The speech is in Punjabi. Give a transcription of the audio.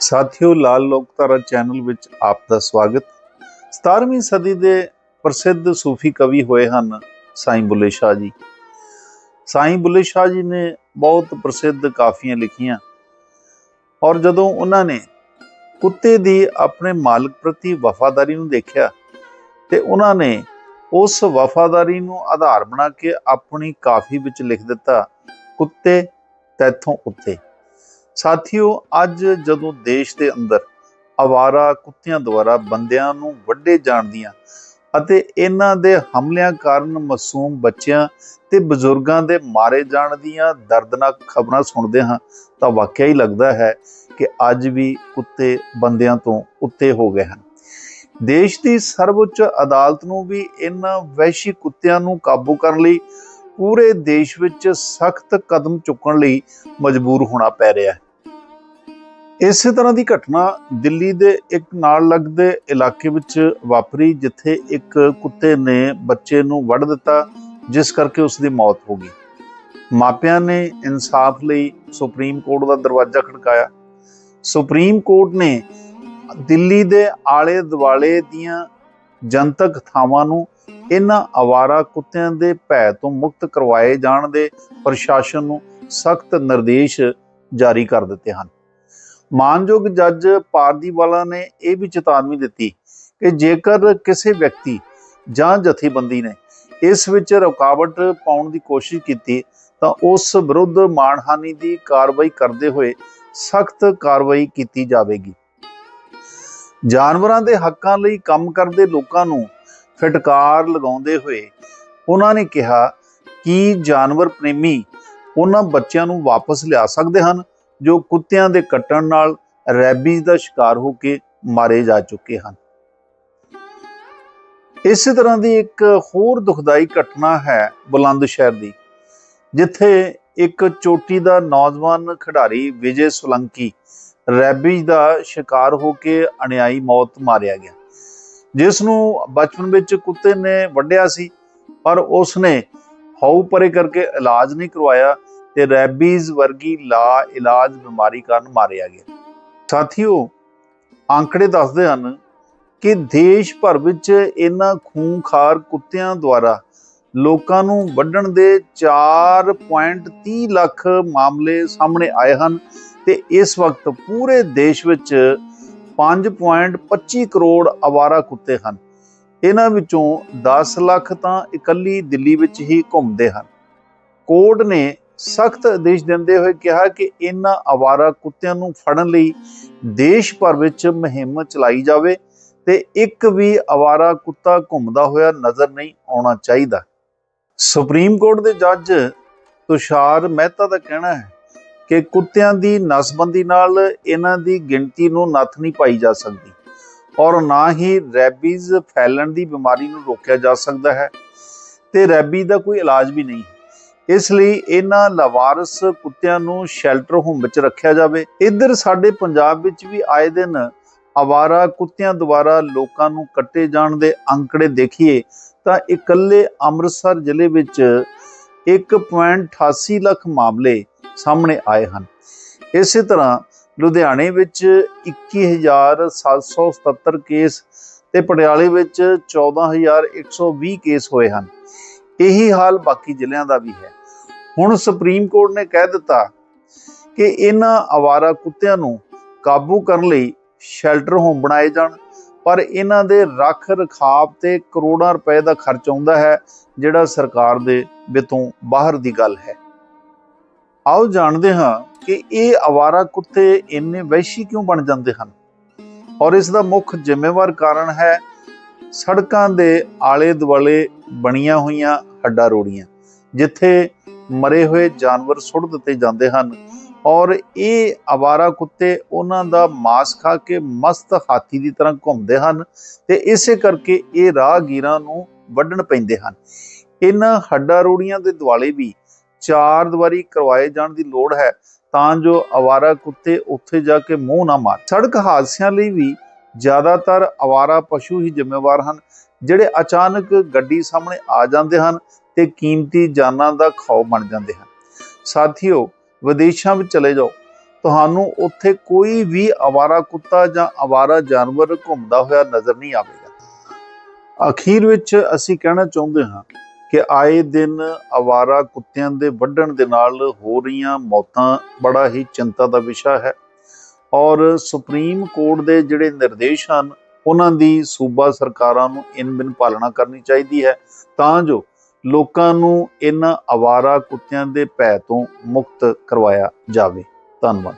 ਸਾਥਿਓ, ਲਾਲ ਲੋਕਧਾਰਾ ਚੈਨਲ ਵਿੱਚ ਆਪ ਦਾ ਸਵਾਗਤ। 17ਵੀਂ ਸਦੀ ਦੇ ਪ੍ਰਸਿੱਧ ਸੂਫੀ ਕਵੀ ਹੋਏ ਹਨ ਸਾਈਂ ਬੁੱਲੇ ਸ਼ਾਹ ਜੀ। ਸਾਈਂ ਬੁੱਲੇ ਸ਼ਾਹ ਜੀ ਨੇ ਬਹੁਤ ਪ੍ਰਸਿੱਧ ਕਾਫੀਆਂ ਲਿਖੀਆਂ ਔਰ ਜਦੋਂ ਉਹਨਾਂ ਨੇ ਕੁੱਤੇ ਦੀ ਆਪਣੇ ਮਾਲਕ ਪ੍ਰਤੀ ਵਫਾਦਾਰੀ ਨੂੰ ਦੇਖਿਆ ਤੇ ਉਹਨਾਂ ਨੇ ਉਸ ਵਫਾਦਾਰੀ ਨੂੰ ਆਧਾਰ ਬਣਾ ਕੇ ਆਪਣੀ ਕਾਫੀ ਵਿੱਚ ਲਿਖ ਦਿੱਤਾ, ਕੁੱਤੇ ਤੈਥੋਂ ਉੱਤੇ। ਸਾਥੀਓ, ਅੱਜ ਜਦੋਂ ਦੇਸ਼ ਦੇ ਅੰਦਰ ਆਵਾਰਾ ਕੁੱਤਿਆਂ ਦੁਆਰਾ ਬੰਦਿਆਂ ਨੂੰ ਵੱਡੇ ਜਾਣ ਦੀਆਂ ਅਤੇ ਇਹਨਾਂ ਦੇ ਹਮਲਿਆਂ ਕਾਰਨ ਮਾਸੂਮ ਬੱਚਿਆਂ ਤੇ ਬਜ਼ੁਰਗਾਂ ਦੇ ਮਾਰੇ ਜਾਣ ਦੀਆਂ ਦਰਦਨਾਕ ਖਬਰਾਂ ਸੁਣਦੇ ਹਾਂ, ਤਾਂ ਵਾਕਿਆ ਹੀ ਲੱਗਦਾ ਹੈ ਕਿ ਅੱਜ ਵੀ ਕੁੱਤੇ ਬੰਦਿਆਂ ਤੋਂ ਉੱਤੇ ਹੋ ਗਏ ਹਨ। ਦੇਸ਼ ਦੀ ਸਰਵਉੱਚ ਅਦਾਲਤ ਨੂੰ ਵੀ ਇਹਨਾਂ ਵੈਸ਼ੀ ਕੁੱਤਿਆਂ ਨੂੰ ਕਾਬੂ ਕਰਨ ਲਈ ਪੂਰੇ ਦੇਸ਼ ਵਿੱਚ ਸਖਤ ਕਦਮ ਚੁੱਕਣ ਲਈ ਮਜਬੂਰ ਹੋਣਾ ਪੈ ਰਿਹਾ ਹੈ। ਇਸੇ ਤਰ੍ਹਾਂ ਦੀ ਘਟਨਾ ਦਿੱਲੀ ਦੇ ਇੱਕ ਨਾਲ ਲੱਗਦੇ ਇਲਾਕੇ ਵਿੱਚ ਵਾਪਰੀ, ਜਿੱਥੇ ਇੱਕ ਕੁੱਤੇ ਨੇ ਬੱਚੇ ਨੂੰ ਵੱਢ ਦਿੱਤਾ, ਜਿਸ ਕਰਕੇ ਉਸ ਦੀ ਮੌਤ ਹੋ ਗਈ। ਮਾਪਿਆਂ ਨੇ ਇਨਸਾਫ ਲਈ ਸੁਪਰੀਮ ਕੋਰਟ ਦਾ ਦਰਵਾਜ਼ਾ ਖੜਕਾਇਆ। ਸੁਪਰੀਮ ਕੋਰਟ ਨੇ ਦਿੱਲੀ ਦੇ ਆਲੇ ਦੁਆਲੇ ਦੀਆਂ ਜਨਤਕ ਥਾਵਾਂ ਨੂੰ ਇਹਨਾਂ ਆਵਾਰਾ ਕੁੱਤਿਆਂ ਦੇ ਭੈ ਤੋਂ ਮੁਕਤ ਕਰਵਾਏ ਜਾਣ ਦੇ ਪ੍ਰਸ਼ਾਸਨ ਨੂੰ ਸਖਤ ਨਿਰਦੇਸ਼ ਜਾਰੀ ਕਰ ਦਿੱਤੇ ਹਨ। ਮਾਨਯੋਗ ਜੱਜ ਪਾਰਦੀਵਾਲਾ ਨੇ ਇਹ ਵੀ ਚੇਤਾਵਨੀ ਦਿੱਤੀ ਕਿ ਜੇਕਰ ਕਿਸੇ ਵਿਅਕਤੀ ਜਾਂ ਜਥੇਬੰਦੀ ਨੇ ਇਸ ਵਿੱਚ ਰੁਕਾਵਟ ਪਾਉਣ ਦੀ ਕੋਸ਼ਿਸ਼ ਕੀਤੀ, ਤਾਂ ਉਸ ਵਿਰੁੱਧ ਮਾਨਹਾਨੀ ਦੀ ਕਾਰਵਾਈ ਕਰਦੇ ਹੋਏ ਸਖਤ ਕਾਰਵਾਈ ਕੀਤੀ ਜਾਵੇਗੀ। ਜਾਨਵਰਾਂ ਦੇ ਹੱਕਾਂ ਲਈ ਕੰਮ ਕਰਦੇ ਲੋਕਾਂ ਨੂੰ ਫਟਕਾਰ ਲਗਾਉਂਦੇ ਹੋਏ ਉਹਨਾਂ ਨੇ ਕਿਹਾ ਕਿ ਜਾਨਵਰ ਪ੍ਰੇਮੀ ਉਹਨਾਂ ਬੱਚਿਆਂ ਨੂੰ ਵਾਪਸ ਲਿਆ ਸਕਦੇ ਹਨ ਜੋ ਕੁੱਤਿਆਂ ਦੇ ਕੱਟਣ ਨਾਲ ਰੈਬੀਜ਼ ਦਾ ਸ਼ਿਕਾਰ ਹੋ ਕੇ ਮਾਰੇ ਜਾ ਚੁੱਕੇ ਹਨ। ਇਸੇ ਤਰ੍ਹਾਂ ਦੀ ਇੱਕ ਹੋਰ ਦੁਖਦਾਈ ਘਟਨਾ ਹੈ ਬੁਲੰਦ ਸ਼ਹਿਰ ਦੀ, ਜਿੱਥੇ ਇੱਕ ਚੋਟੀ ਦਾ ਨੌਜਵਾਨ ਖਿਡਾਰੀ ਵਿਜੇ ਸੁਲੰਕੀ ਰੈਬੀਜ਼ ਦਾ ਸ਼ਿਕਾਰ ਹੋ ਕੇ ਅਣਿਆਈ ਮੌਤ ਮਾਰਿਆ ਗਿਆ। ਜਿਸ ਨੂੰ ਬਚਪਨ ਵਿੱਚ ਕੁੱਤੇ ਨੇ ਵੱਢਿਆ ਸੀ, ਪਰ ਉਸ ਨੇ ਹਉ ਪਰੇ ਕਰਕੇ ਇਲਾਜ ਨਹੀਂ ਕਰਵਾਇਆ ਤੇ ਰੈਬੀਜ਼ ਵਰਗੀ ਲਾ ਇਲਾਜ ਬਿਮਾਰੀ ਕਾਰਨ ਮਾਰਿਆ ਗਿਆ। ਸਾਥੀਓ ਆંકੜੇ ਦੱਸਦੇ ਹਨ ਕਿ ਦੇਸ਼ ਭਰ ਵਿੱਚ ਇਹਨਾਂ ਖੂੰਖਾਰ ਕੁੱਤਿਆਂ ਦੁਆਰਾ ਲੋਕਾਂ ਨੂੰ ਵੱਢਣ ਦੇ 4.30 ਲੱਖ ਮਾਮਲੇ ਸਾਹਮਣੇ ਆਏ ਹਨ ਤੇ ਇਸ ਵਕਤ ਪੂਰੇ ਦੇਸ਼ ਵਿੱਚ 5.25 ਕਰੋੜ ਆਵਾਰਾ ਕੁੱਤੇ ਹਨ। ਇਹਨਾਂ ਵਿੱਚੋਂ 10 ਲੱਖ ਤਾਂ ਇਕੱਲੀ ਦਿੱਲੀ ਵਿੱਚ ਹੀ ਘੁੰਮਦੇ ਹਨ। ਕੋਰਟ ਨੇ ਸਖਤ ਆਦੇਸ਼ ਦਿੰਦੇ ਹੋਏ ਕਿਹਾ ਕਿ ਇਹਨਾਂ ਆਵਾਰਾ ਕੁੱਤਿਆਂ ਨੂੰ ਫੜਨ ਲਈ ਦੇਸ਼ ਭਰ ਵਿੱਚ ਮੁਹਿੰਮ ਚਲਾਈ ਜਾਵੇ ਤੇ ਇੱਕ ਵੀ ਆਵਾਰਾ ਕੁੱਤਾ ਘੁੰਮਦਾ ਹੋਇਆ ਨਜ਼ਰ ਨਹੀਂ ਆਉਣਾ ਚਾਹੀਦਾ। ਸੁਪਰੀਮ ਕੋਰਟ ਦੇ ਜੱਜ ਤੁਸ਼ਾਰ ਮਹਿਤਾ ਦਾ ਕਹਿਣਾ ਹੈ ਕਿ ਕੁੱਤਿਆਂ ਦੀ ਨਸਬੰਦੀ ਨਾਲ ਇਹਨਾਂ ਦੀ ਗਿਣਤੀ ਨੂੰ ਨੱਥ ਨਹੀਂ ਪਾਈ ਜਾ ਸਕਦੀ ਔਰ ਨਾ ਹੀ ਰੈਬੀਜ਼ ਫੈਲਣ ਦੀ ਬਿਮਾਰੀ ਨੂੰ ਰੋਕਿਆ ਜਾ ਸਕਦਾ ਹੈ ਤੇ ਰੈਬੀ ਦਾ ਕੋਈ ਇਲਾਜ ਵੀ ਨਹੀਂ। ਹੈ ਇਸ ਲਈ ਇਹਨਾਂ ਲਵਾਰਸ ਕੁੱਤਿਆਂ ਨੂੰ ਸ਼ੈਲਟਰ ਹੋਮ ਵਿੱਚ ਰੱਖਿਆ ਜਾਵੇ। ਇੱਧਰ ਸਾਡੇ ਪੰਜਾਬ ਵਿੱਚ ਵੀ ਆਏ ਦਿਨ ਆਵਾਰਾ ਕੁੱਤਿਆਂ ਦੁਆਰਾ ਲੋਕਾਂ ਨੂੰ ਕੱਟੇ ਜਾਣ ਦੇ ਅੰਕੜੇ ਦੇਖੀਏ, ਤਾਂ ਇਕੱਲੇ ਅੰਮ੍ਰਿਤਸਰ ਜ਼ਿਲ੍ਹੇ ਵਿੱਚ 1.88 ਲੱਖ ਮਾਮਲੇ ਸਾਹਮਣੇ ਆਏ ਹਨ। ਇਸੇ ਤਰ੍ਹਾਂ ਲੁਧਿਆਣੇ ਵਿੱਚ 21777 ਕੇਸ ਤੇ ਪਟਿਆਲੇ ਵਿੱਚ 14120 ਕੇਸ ਹੋਏ ਹਨ। ਇਹੀ ਹਾਲ ਬਾਕੀ ਜ਼ਿਲ੍ਹਿਆਂ ਦਾ ਵੀ ਹੈ। ਹੁਣ ਸੁਪਰੀਮ ਕੋਰਟ ਨੇ ਕਹਿ ਦਿੱਤਾ ਕਿ ਇਹਨਾਂ ਆਵਾਰਾ ਕੁੱਤਿਆਂ ਨੂੰ ਕਾਬੂ ਕਰਨ ਲਈ ਸ਼ੈਲਟਰ ਹੋਮ ਬਣਾਏ ਜਾਣ, ਪਰ ਇਹਨਾਂ ਦੇ ਰੱਖ ਰਖਾਵ ਤੇ ਕਰੋੜਾਂ ਰੁਪਏ ਦਾ ਖਰਚ ਆਉਂਦਾ ਹੈ, ਜਿਹੜਾ ਸਰਕਾਰ ਦੇ ਵਿੱਤੋਂ ਬਾਹਰ ਦੀ ਗੱਲ ਹੈ। ਆਓ ਜਾਣਦੇ ਹਾਂ ਕਿ ਇਹ ਆਵਾਰਾ ਕੁੱਤੇ ਇੰਨੇ ਵੈਸ਼ੀ ਕਿਉਂ ਬਣ ਜਾਂਦੇ ਹਨ? ਔਰ ਇਸ ਦਾ ਮੁੱਖ ਜ਼ਿੰਮੇਵਾਰ ਕਾਰਨ ਹੈ ਸੜਕਾਂ ਦੇ ਆਲੇ ਦੁਆਲੇ ਬਣੀਆਂ ਹੋਈਆਂ ਹੱਡਾ ਰੋੜੀਆਂ, ਜਿੱਥੇ ਮਰੇ ਹੋਏ ਜਾਨਵਰ ਸੁੱਟ ਦਿੱਤੇ ਜਾਂਦੇ ਹਨ ਔਰ ਇਹ ਆਵਾਰਾ ਕੁੱਤੇ ਉਹਨਾਂ ਦਾ ਮਾਸ ਖਾ ਕੇ ਮਸਤ ਹਾਥੀ ਦੀ ਤਰ੍ਹਾਂ ਘੁੰਮਦੇ ਹਨ ਤੇ ਇਸੇ ਕਰਕੇ ਇਹ ਰਾਹਗੀਰਾਂ ਨੂੰ ਵੱਢਣ ਪੈਂਦੇ ਹਨ। ਇਹਨਾਂ ਹੱਡਾ ਰੋੜੀਆਂ ਦੇ ਦੁਆਲੇ ਵੀ ਚਾਰ ਦੀਵਾਰੀ ਕਰਵਾਏ ਜਾਣ ਦੀ ਲੋੜ ਹੈ ਤਾਂ ਜੋ ਆਵਾਰਾ ਕੁੱਤੇ ਉੱਥੇ ਜਾ ਕੇ ਮੂੰਹ ਨਾ ਮਾਰ। ਸੜਕ ਹਾਦਸਿਆਂ ਲਈ ਵੀ ਜ਼ਿਆਦਾਤਰ ਆਵਾਰਾ ਪਸ਼ੂ ਹੀ ਜ਼ਿੰਮੇਵਾਰ ਹਨ, ਜਿਹੜੇ ਅਚਾਨਕ ਗੱਡੀ ਸਾਹਮਣੇ ਆ ਜਾਂਦੇ ਹਨ ਤੇ ਕੀਮਤੀ ਜਾਨਾਂ ਦਾ ਖਾਓ ਬਣ ਜਾਂਦੇ ਹਨ। ਸਾਥੀਓ, ਵਿਦੇਸ਼ਾਂ ਵਿੱਚ ਚਲੇ ਜਾਓ। ਤੁਹਾਨੂੰ ਉੱਥੇ ਕੋਈ ਵੀ ਆਵਾਰਾ ਕੁੱਤਾ ਜਾਂ ਆਵਾਰਾ ਜਾਨਵਰ ਘੁੰਮਦਾ ਹੋਇਆ ਨਜ਼ਰ ਨਹੀਂ ਆਵੇਗਾ। ਅਖੀਰ ਵਿੱਚ ਅਸੀਂ ਕਹਿਣਾ ਚਾਹੁੰਦੇ ਹਾਂ ਕਿ ਆਏ ਦਿਨ ਆਵਾਰਾ ਕੁੱਤਿਆਂ ਦੇ ਵੱਢਣ ਦੇ ਨਾਲ ਹੋ ਰਹੀਆਂ ਮੌਤਾਂ ਬੜਾ ਹੀ ਚਿੰਤਾ ਦਾ ਵਿਸ਼ਾ ਹੈ ਔਰ ਸੁਪਰੀਮ ਕੋਰਟ ਦੇ ਜਿਹੜੇ ਨਿਰਦੇਸ਼ ਹਨ, ਉਹਨਾਂ ਦੀ ਸੂਬਾ ਸਰਕਾਰਾਂ ਨੂੰ ਇਨ ਬਿਨ ਪਾਲਣਾ ਕਰਨੀ ਚਾਹੀਦੀ ਹੈ। ਤਾਂ ਜੋ ਲੋਕਾਂ ਨੂੰ ਇਹਨਾਂ ਆਵਾਰਾ ਕੁੱਤਿਆਂ ਦੇ ਭੈ ਤੋਂ ਮੁਕਤ ਕਰਵਾਇਆ ਜਾਵੇ। ਧੰਨਵਾਦ।